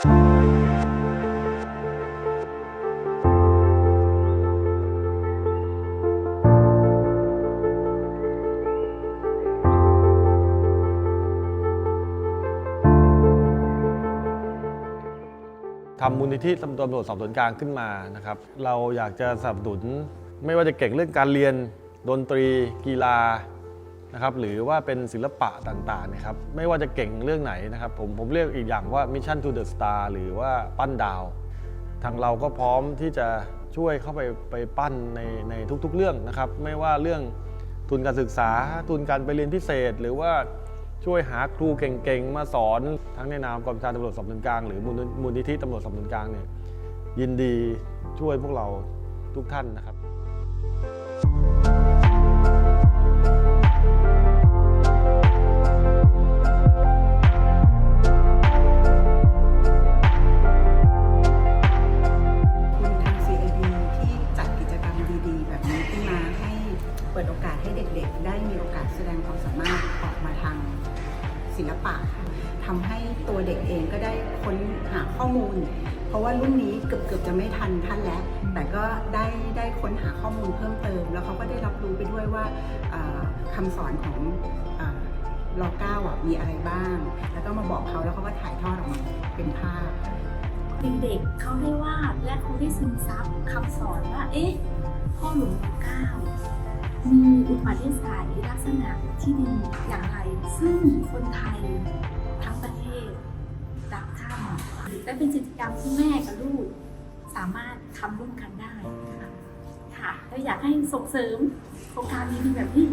ทำมูลนิธิตำรวจสอบสวนกลางขึ้นมานะครับ เราอยากจะสนับสนุนไม่ว่าจะเก่งเรื่องการเรียน ดนตรี กีฬา นะครับหรือว่าเป็นศิลปะต่างๆนะครับไม่ว่าจะเก่งเรื่องไหนนะครับผมผมเรียกอีกอย่างว่า Mission to the Star หรือว่าปั้นดาว ทางเราก็พร้อมที่จะช่วยเข้าไปไปปั้นในในทุกๆเรื่องนะครับ ไม่ว่าเรื่องทุนการศึกษา ทุนการไปเรียนพิเศษ หรือว่าช่วยหาครูเก่งๆ มาสอนทั้งในนามกองการตำรวจสอบสวนกลาง หรือมูลมูลนิธิตำรวจสอบสวนกลางเนี่ยยินดีช่วยพวกเราทุกท่านนะครับ ให้เด็กๆ ได้มีโอกาสแสดงความสามารถออกมาทางศิลปะค่ะทำให้ตัวเด็กเองก็ได้ค้นหาข้อมูล เพราะว่ารุ่นนี้เกือบๆจะไม่ทันท่านแล้ว แต่ก็ได้ได้ค้นหาข้อมูลเพิ่มเติม แล้วเขาก็ได้รับรู้ไปด้วยว่าอ่าคำสอนของอารอเก้าอะมีอะไรบ้าง แล้วก็มาบอกเขาแล้วเขาก็ถ่ายทอดออกมาเป็นภาพเด็กๆเขาได้วาดและเขาได้ซึมซับคำสอนว่า เอ๊ะพ่อหลวงรัชกเก้า มีอุปนิสัยลักษณะที่ดีอย่างไร ซึ่งคนไทยทั้งประเทศรักท่านและเป็นกิจกรรมที่แม่กับลูกสามารถทำร่วมกันได้ค่ะค่ะและอยากให้ส่งเสริมโครงการนี้เป็นแบบที่